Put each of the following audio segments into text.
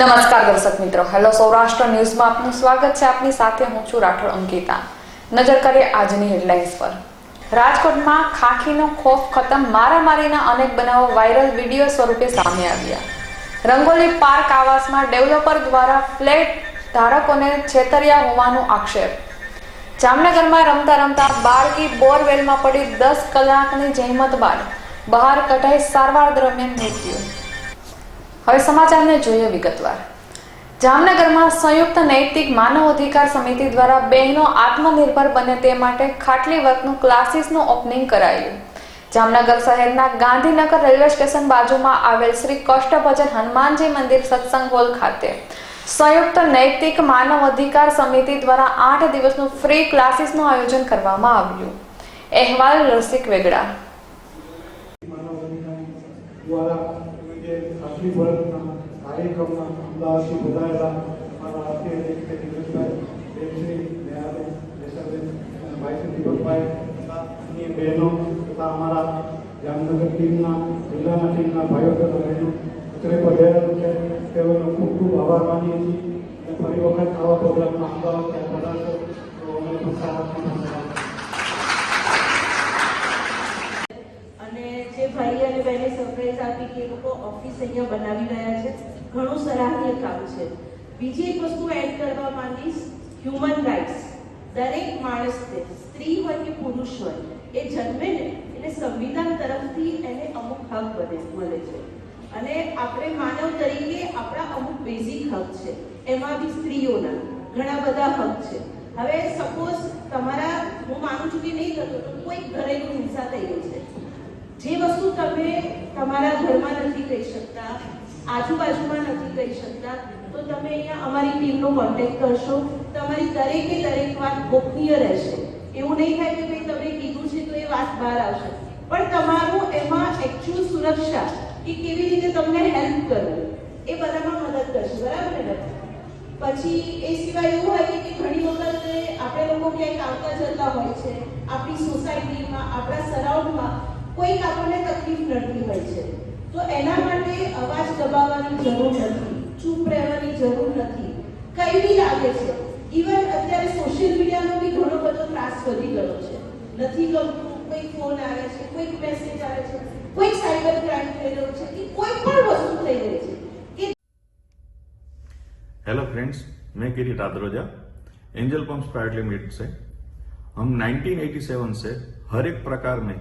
નમસ્કાર દર્શક મિત્રો. હેલો સૌરાષ્ટ્ર ન્યૂઝમાં આપનું સ્વાગત છે. આપની સાથે હું છું રાઠોડ અંકિતા. નજર કરીએ આજની હેડલાઇન્સ પર. રાજકોટમાં ખાખીનો ખોફ ખતમ, મારામારીના અનેક બનાવો વાયરલ, વીડિયો સ્વરૂપે સામે આવ્યા. રંગોલી પાર્ક આવાસમાં ડેવલપર દ્વારા ફ્લેટ ધારકોને છેતર્યા હોવાનો આક્ષેપ. જામનગરમાં રમતા રમતા બાળકી બોરવેલમાં પડી દસ કલાકની જહેમત બાદ બહાર કઢાઈ સારવાર દરમિયાન મૃત્યુ. હવે સમાચારને જોઈએ વિગતવાર. જામનગરમાં સંયુક્ત નૈતિક માનવ અધિકાર સમિતિ દ્વારા બહેનો આત્મનિર્ભર બને તે માટે ખાટલી વર્કનું ક્લાસીસનું ઓપનિંગ કરાયું. જામનગર શહેરના ગાંધીનગર રેલવે સ્ટેશન બાજુમાં આવેલ શ્રી કષ્ટભજન હનુમાનજી મંદિર સત્સંગ હોલ ખાતે સંયુક્ત નૈતિક માનવ અધિકાર સમિતિ દ્વારા આઠ દિવસનું ફ્રી ક્લાસીસનું આયોજન કરવામાં આવ્યું. અહેવાલ રસિક વેગડા. દ્વારા જે ખાસી વર્ગના કાર્યક્રમના અમદાવાદથી બોલાયેલા મારા અધ્યક્ષ નીરજભાઈ બેનશ્રી નેહાબેન દેસાબેન અને ભાઈશ્રી દીપકભાઈ તથા અન્ય બહેનો તથા અમારા જામનગર ટીમના, જિલ્લાના ટીમના ભાઈઓ તથા બહેનો અત્રે પધારેલું છે. તેઓનો ખૂબ ખૂબ આભાર માનીએ છીએ. અને ફરી વખત આવા પ્રોગ્રામમાં અમદાવાદ પધારશો. તો અમે પણ સારા અને જે ભાઈ અને બહેને સરપ્રાઈઝ આપી કે એ લોકો ઓફિસ અહીંયા બનાવી રહ્યા છે. ઘણું સરાહનીય કામ છે. બીજી એક વસ્તુ એડ કરવા માંગીશ હ્યુમન રાઇટ્સ દરેક માણસને, સ્ત્રી હોય કે પુરુષ હોય, એ જન્મે ને, એને સંવિધાન તરફથી એને અમુક હક બને, મળે છે. અને આપણે માનવ તરીકે આપણા અમુક બેઝિક હક છે. એમાં બી સ્ત્રીઓના ઘણા બધા હક છે. હવે સપોઝ તમારા, હું માનું છું કે નહીં થતું, તો કોઈક ઘરેલું હિંસા થઈ ગઈ છે. તમે તમારા ઘરમાં નથી કહી શકતા, આજુબાજુમાં નથી કહી શકતા, તો તમે અહીંયા અમારી ટીમનો કોન્ટેક્ટ કરશો. તમારી દરેકે દરેક વાત ગોપનીય રહેશે. એવું નહીં થાય કે ભાઈ તમે કીધું છે તો એ વાત બહાર આવશે. પણ તમારું એમાં એકચ્યુઅલ સુરક્ષા કે કેવી રીતે તમને હેલ્પ કરવું, એ બધામાં મદદ કરશે. બરાબર ને પછી એ સિવાય એવું હોય કે ઘણી વખત આપણે લોકો ક્યાંક આવતા જતા હોય છે, આપણી સોસાયટીમાં આપણા સરાઉન્ડમાં કોઈક આપણને તકલીફ નડતી હોય છે તો એના માટે અવાજ દબાવવાની જરૂર નથી ચૂપ રહેવાની જરૂર નથી કઈ બી લાગે છે ઇવન અત્યારે સોશિયલ મીડિયાનો બી ઘણો બધો ત્રાસ વધી ગયો છે નથી ગમતું કોઈ ફોન આવે છે કોઈક મેસેજ આવે છે કોઈક સાયબર ક્રાઇમ થઈ રહ્યો છે કે કોઈ પણ વસ્તુ થઈ રહી છે કે हेलो फ्रेंड्स मैं Kirit Adroja angel pumps private limited से हम 1987 से हर एक प्रकार में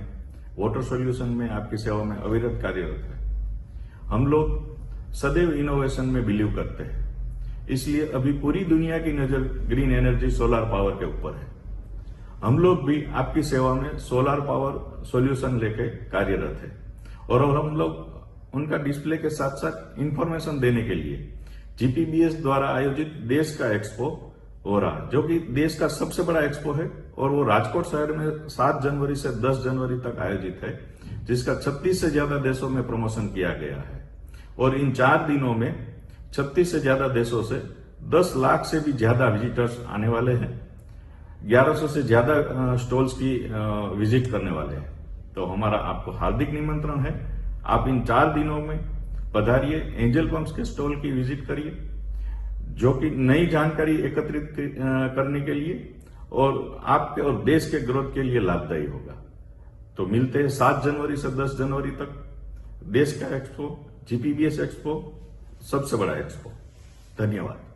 वाटर सॉल्यूशन में आपकी सेवा में अविरत कार्यरत है। हम लोग सदैव इनोवेशन में बिलीव करते हैं। इसलिए अभी पूरी दुनिया की नज़र ग्रीन एनर्जी सोलर पावर के ऊपर है। हम लोग भी आपकी सेवा में सोलर पावर सॉल्यूशन लेके कार्यरत है। और हम लोग उनका डिस्प्ले के साथ साथ इंफॉर्मेशन देने के लिए जीपीबीएस द्वारा आयोजित देश का एक्सपो हो रहा जो कि देश का सबसे बड़ा एक्सपो है और वो राजकोट शहर में सात जनवरी से दस जनवरी तक आयोजित है, जिसका छत्तीस से ज़्यादा देशों में प्रमोशन किया गया है। और इन चार दिनों में छत्तीस से ज़्यादा देशों से दस लाख से भी ज़्यादा विजिटर्स आने वाले हैं 1100 से ज़्यादा स्टॉल्स की विज़िट करने वाले हैं। तो हमारा आपको हार्दिक निमंत्रण है। आप इन चार दिनों में पधारिए एंजल पंप्स के स्टॉल की विज़िट करिए। जो कि नई जानकारी एकत्रित करने के लिए और आपके और देश के ग्रोथ के लिए लाभदायी होगा। तो मिलते हैं सात जनवरी से दस जनवरी तक। देश का एक्सपो जीपीबीएस एक्सपो, सबसे बड़ा एक्सपो। धन्यवाद।